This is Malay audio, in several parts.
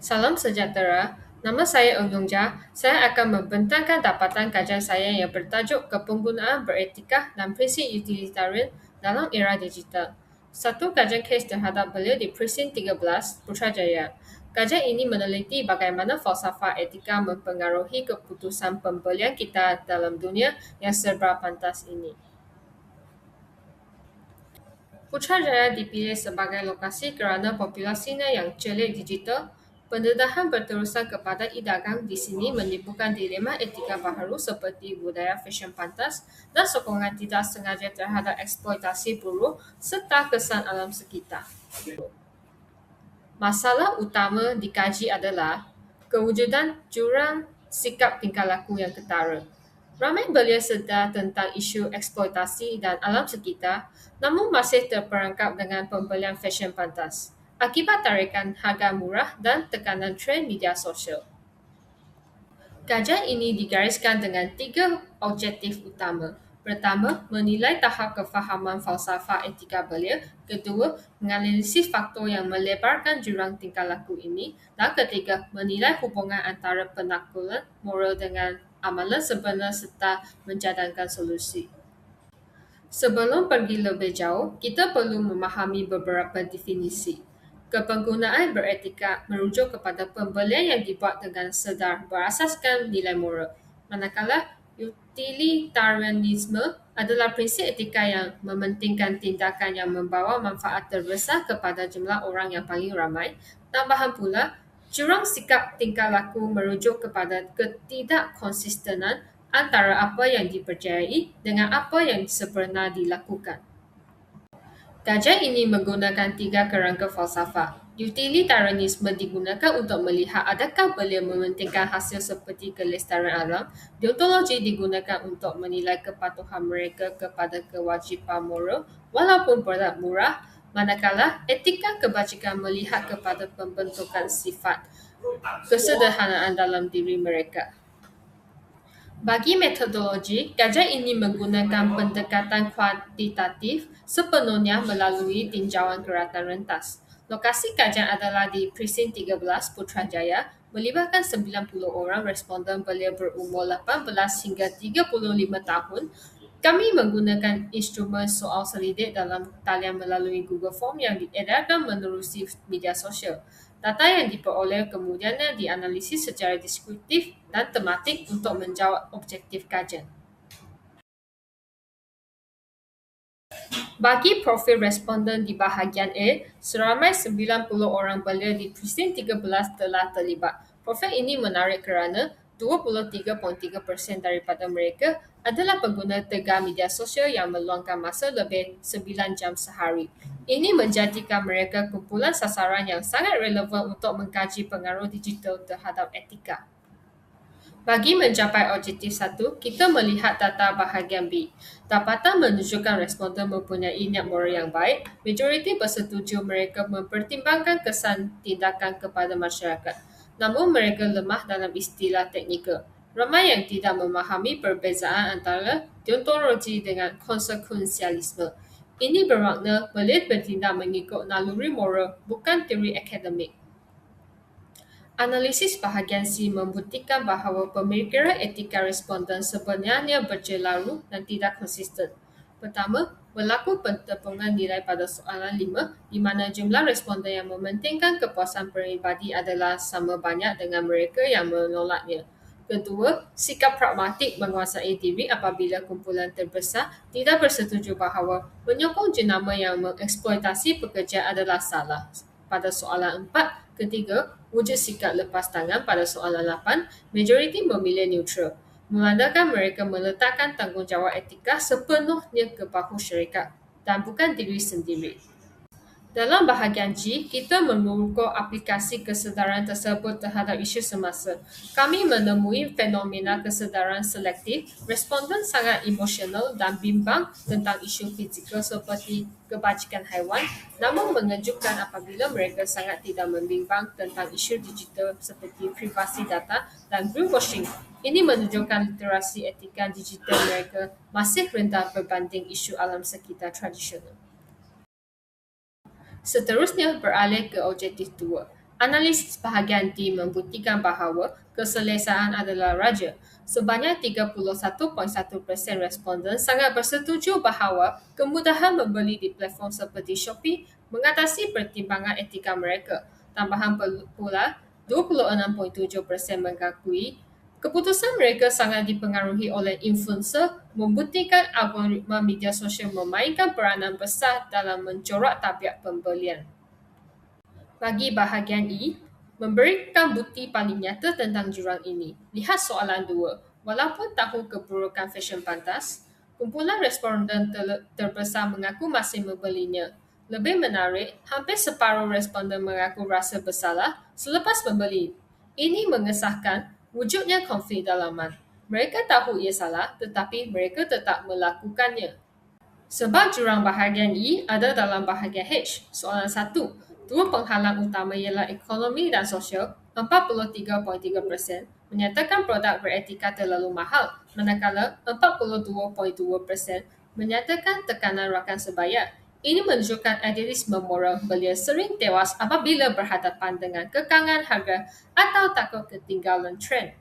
Salam sejahtera, nama saya Ong Yong Jia. Saya akan membentangkan dapatan kajian saya yang bertajuk Kepenggunaan Beretika dan Prinsip Utilitarian dalam Era Digital. Satu kajian kes terhadap beliau di Presin 13, Putrajaya. Kajian ini meneliti bagaimana falsafah etika mempengaruhi keputusan pembelian kita dalam dunia yang serba pantas ini. Putrajaya dipilih sebagai lokasi kerana populasinya yang celik digital Pendedahan berterusan kepada idagang di sini menimbulkan dilema etika baharu seperti budaya fashion pantas dan sokongan tidak sengaja terhadap eksploitasi buruh serta kesan alam sekitar. Masalah utama dikaji adalah kewujudan jurang sikap tingkah laku yang ketara. Ramai belia sedar tentang isu eksploitasi dan alam sekitar namun masih terperangkap dengan pembelian fashion pantas akibat tarikan harga murah dan tekanan trend media sosial. Kajian ini digariskan dengan tiga objektif utama. Pertama, menilai tahap kefahaman falsafah etika belia. Kedua, menganalisis faktor yang melebarkan jurang tingkah laku ini. Dan ketiga, menilai hubungan antara penakulan moral dengan amalan sebenar serta mencadangkan solusi. Sebelum pergi lebih jauh, kita perlu memahami beberapa definisi. Kepenggunaan beretika merujuk kepada pembelian yang dibuat dengan sedar berasaskan nilai moral. Manakala utilitarianisme adalah prinsip etika yang mementingkan tindakan yang membawa manfaat terbesar kepada jumlah orang yang paling ramai. Tambahan pula, jurang sikap tingkah laku merujuk kepada ketidakkonsistenan antara apa yang dipercayai dengan apa yang sebenar dilakukan. Kajian ini menggunakan tiga kerangka falsafah. Utilitarianisme digunakan untuk melihat adakah beliau mementingkan hasil seperti kelestarian alam. Deontologi digunakan untuk menilai kepatuhan mereka kepada kewajipan moral walaupun berat murah. Manakala etika kebajikan melihat kepada pembentukan sifat kesederhanaan dalam diri mereka. Bagi metodologi, kajian ini menggunakan pendekatan kuantitatif sepenuhnya melalui tinjauan keratan rentas. Lokasi kajian adalah di Presin 13 Putrajaya, melibatkan 90 orang responden belia berumur 18 hingga 35 tahun. Kami menggunakan instrumen soal selidik dalam talian melalui Google Form yang diedarkan menerusi media sosial. Data yang diperoleh kemudiannya dianalisis secara deskriptif dan tematik untuk menjawab objektif kajian. Bagi profil responden di bahagian A, seramai 90 orang belia di Presin 13 telah terlibat. Profil ini menarik kerana 23.3% daripada mereka adalah pengguna tegar media sosial yang meluangkan masa lebih 9 jam sehari. Ini menjadikan mereka kumpulan sasaran yang sangat relevan untuk mengkaji pengaruh digital terhadap etika. Bagi mencapai objektif satu, kita melihat data bahagian B. Dapatan menunjukkan responden mempunyai niat moral yang baik. Majoriti bersetuju mereka mempertimbangkan kesan tindakan kepada masyarakat namun mereka lemah dalam istilah teknikal. Ramai yang tidak memahami perbezaan antara deontologi dengan konsekuensialisme. Ini bermakna boleh bertindak mengikut naluri moral, bukan teori akademik. Analisis bahagian C membuktikan bahawa pemikiran etika responden sebenarnya berjelaru dan tidak konsisten. Pertama, berlaku pentepungan nilai pada soalan lima di mana jumlah responden yang mementingkan kepuasan peribadi adalah sama banyak dengan mereka yang menolaknya. Kedua, sikap pragmatik menguasai diri apabila kumpulan terbesar tidak bersetuju bahawa menyokong jenama yang mengeksploitasi pekerja adalah salah. Pada soalan empat, ketiga, wujud sikap lepas tangan pada soalan lapan, majoriti memilih neutral menandakan mereka meletakkan tanggungjawab etika sepenuhnya ke bahu syarikat dan bukan diri sendiri. Dalam bahagian G, kita mengukur aplikasi kesedaran tersebut terhadap isu semasa. Kami menemui fenomena kesedaran selektif, responden sangat emosional dan bimbang tentang isu fizikal seperti kebajikan haiwan, namun mengejutkan apabila mereka sangat tidak membimbang tentang isu digital seperti privasi data dan greenwashing. Ini menunjukkan literasi etika digital mereka masih rendah berbanding isu alam sekitar tradisional. Seterusnya beralih ke objektif dua. Analisis bahagian D membuktikan bahawa keselesaan adalah raja. Sebanyak 31.1% responden sangat bersetuju bahawa kemudahan membeli di platform seperti Shopee mengatasi pertimbangan etika mereka. Tambahan pula, 26.7% mengakui keputusan mereka sangat dipengaruhi oleh influencer membuktikan algoritma media sosial memainkan peranan besar dalam mencorak tabiat pembelian. Bagi bahagian E, memberikan bukti paling nyata tentang jurang ini. Lihat soalan dua. Walaupun tahu keburukan fashion pantas, kumpulan responden ter- terbesar mengaku masih membelinya. Lebih menarik, hampir separuh responden mengaku rasa bersalah selepas membeli. Ini mengesahkan wujudnya konflik dalaman. Mereka tahu ia salah tetapi mereka tetap melakukannya. Sebab jurang bahagian E ada dalam bahagian H. Soalan satu. Dua penghalang utama ialah ekonomi dan sosial. 43.3% menyatakan produk beretika terlalu mahal, manakala 42.2% menyatakan tekanan rakan sebaya. Ini menunjukkan idealisme moral belia sering tewas apabila berhadapan dengan kekangan harga atau takut ketinggalan trend.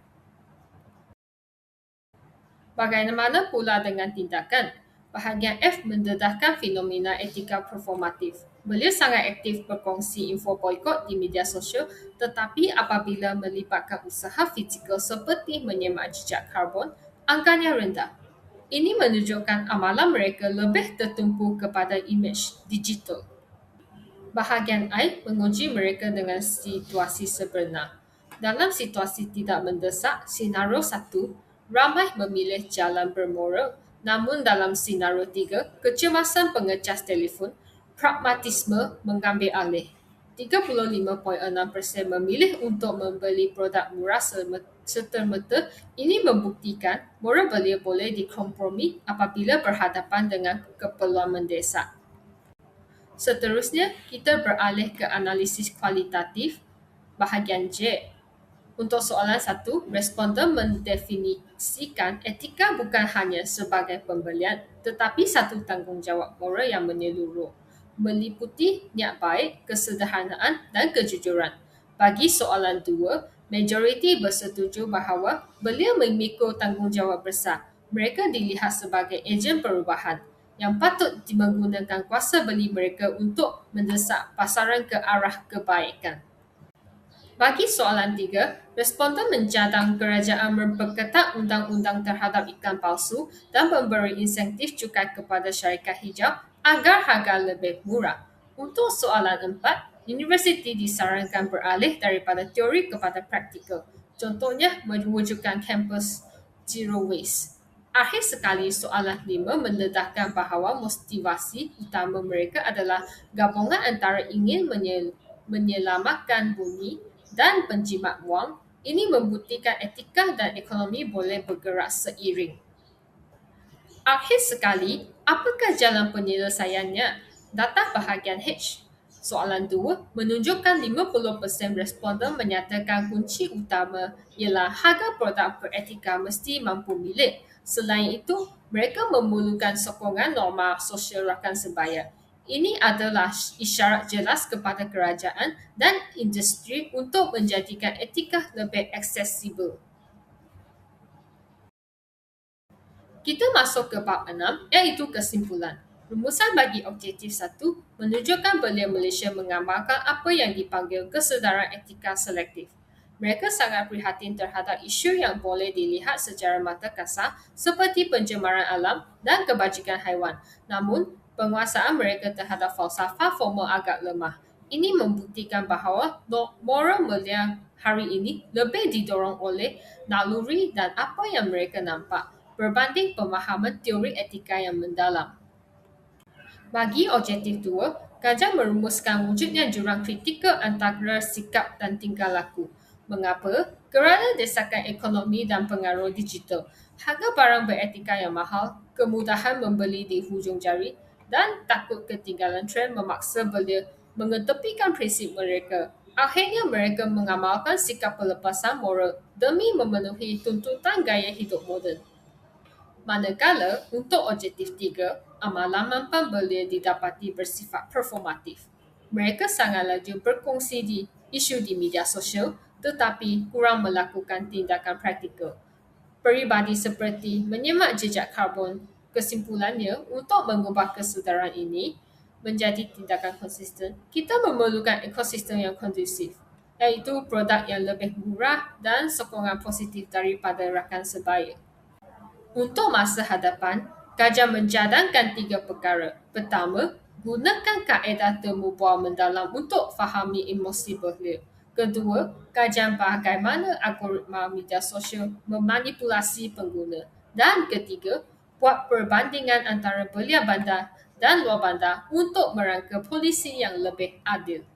Bagaimana pula dengan tindakan? Bahagian F mendedahkan fenomena etika performatif. Beliau sangat aktif berkongsi info boikot di media sosial tetapi apabila melibatkan usaha fizikal seperti menyemak jejak karbon, angkanya rendah. Ini menunjukkan amalan mereka lebih tertumpu kepada imej digital. Bahagian I menguji mereka dengan situasi sebenar. Dalam situasi tidak mendesak, senario satu, ramai memilih jalan bermoral. Namun dalam senario tiga, kecemasan pengecas telefon pragmatisme mengambil alih. 35.6% memilih untuk membeli produk murah serta-merta ini membuktikan moral belia boleh dikompromi apabila berhadapan dengan keperluan mendesak. Seterusnya, kita beralih ke analisis kualitatif bahagian J. Untuk soalan satu, responden mendefinisikan etika bukan hanya sebagai pembelian tetapi satu tanggungjawab moral yang menyeluruh meliputi niat baik, kesederhanaan dan kejujuran. Bagi soalan dua, majoriti bersetuju bahawa beliau memikul tanggungjawab besar. Mereka dilihat sebagai ejen perubahan yang patut menggunakan kuasa beli mereka untuk mendesak pasaran ke arah kebaikan. Bagi soalan tiga, responden mencadang kerajaan memperketat undang-undang terhadap ikan palsu dan memberi insentif cukai kepada syarikat hijau agar harga lebih murah. Untuk soalan empat, universiti disarankan beralih daripada teori kepada praktikal. Contohnya, mewujudkan kampus zero waste. Akhir sekali, soalan lima mendedahkan bahawa motivasi utama mereka adalah gabungan antara ingin menyel- menyelamatkan bumi dan penjimat wang. Ini membuktikan etika dan ekonomi boleh bergerak seiring. Akhir sekali, apakah jalan penyelesaiannya? Data bahagian H. Soalan 2 menunjukkan 50% responden menyatakan kunci utama ialah harga produk beretika mesti mampu milik. Selain itu, mereka memerlukan sokongan norma sosial rakan sebaya. Ini adalah isyarat jelas kepada kerajaan dan industri untuk menjadikan etika lebih aksesibel. Kita masuk ke bab enam, iaitu kesimpulan. Rumusan bagi objektif satu menunjukkan belia Malaysia mengamalkan apa yang dipanggil kesedaran etika selektif. Mereka sangat prihatin terhadap isu yang boleh dilihat secara mata kasar seperti pencemaran alam dan kebajikan haiwan. Namun, penguasaan mereka terhadap falsafah formal agak lemah. Ini membuktikan bahawa moral mulia hari ini lebih didorong oleh naluri dan apa yang mereka nampak berbanding pemahaman teori etika yang mendalam. Bagi objektif dua, Gajah merumuskan wujudnya jurang kritikal antara sikap dan tingkah laku. Mengapa? Kerana desakan ekonomi dan pengaruh digital, harga barang beretika yang mahal, kemudahan membeli di hujung jari dan takut ketinggalan trend memaksa belia mengetepikan prinsip mereka. Akhirnya mereka mengamalkan sikap pelepasan moral demi memenuhi tuntutan gaya hidup moden. Manakala untuk objektif tiga, amalan mampan belia didapati bersifat performatif. Mereka sangat laju berkongsi di isu di media sosial tetapi kurang melakukan tindakan praktikal. Peribadi seperti menyemak jejak karbon kesimpulannya untuk mengubah kesedaran ini menjadi tindakan konsisten, kita memerlukan ekosistem yang kondusif, iaitu produk yang lebih murah dan sokongan positif daripada rakan sebaya. Untuk masa hadapan, Gajah mencadangkan tiga perkara. Pertama, gunakan kaedah temu bual mendalam untuk fahami emosi belia. Kedua, kajian bagaimana algoritma media sosial memanipulasi pengguna. Dan ketiga, buat perbandingan antara belia bandar dan luar bandar untuk merangka polisi yang lebih adil.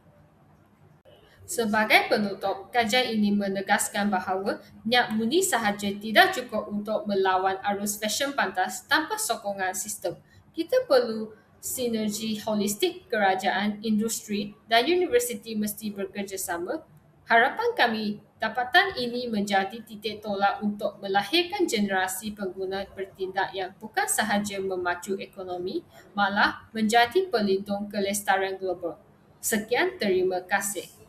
Sebagai penutup, kajian ini menegaskan bahawa niat murni sahaja tidak cukup untuk melawan arus fashion pantas tanpa sokongan sistem. Kita perlu sinergi holistik kerajaan, industri dan universiti mesti bekerjasama. Harapan kami, dapatan ini menjadi titik tolak untuk melahirkan generasi pengguna bertindak yang bukan sahaja memacu ekonomi, malah menjadi pelindung kelestarian global. Sekian, terima kasih.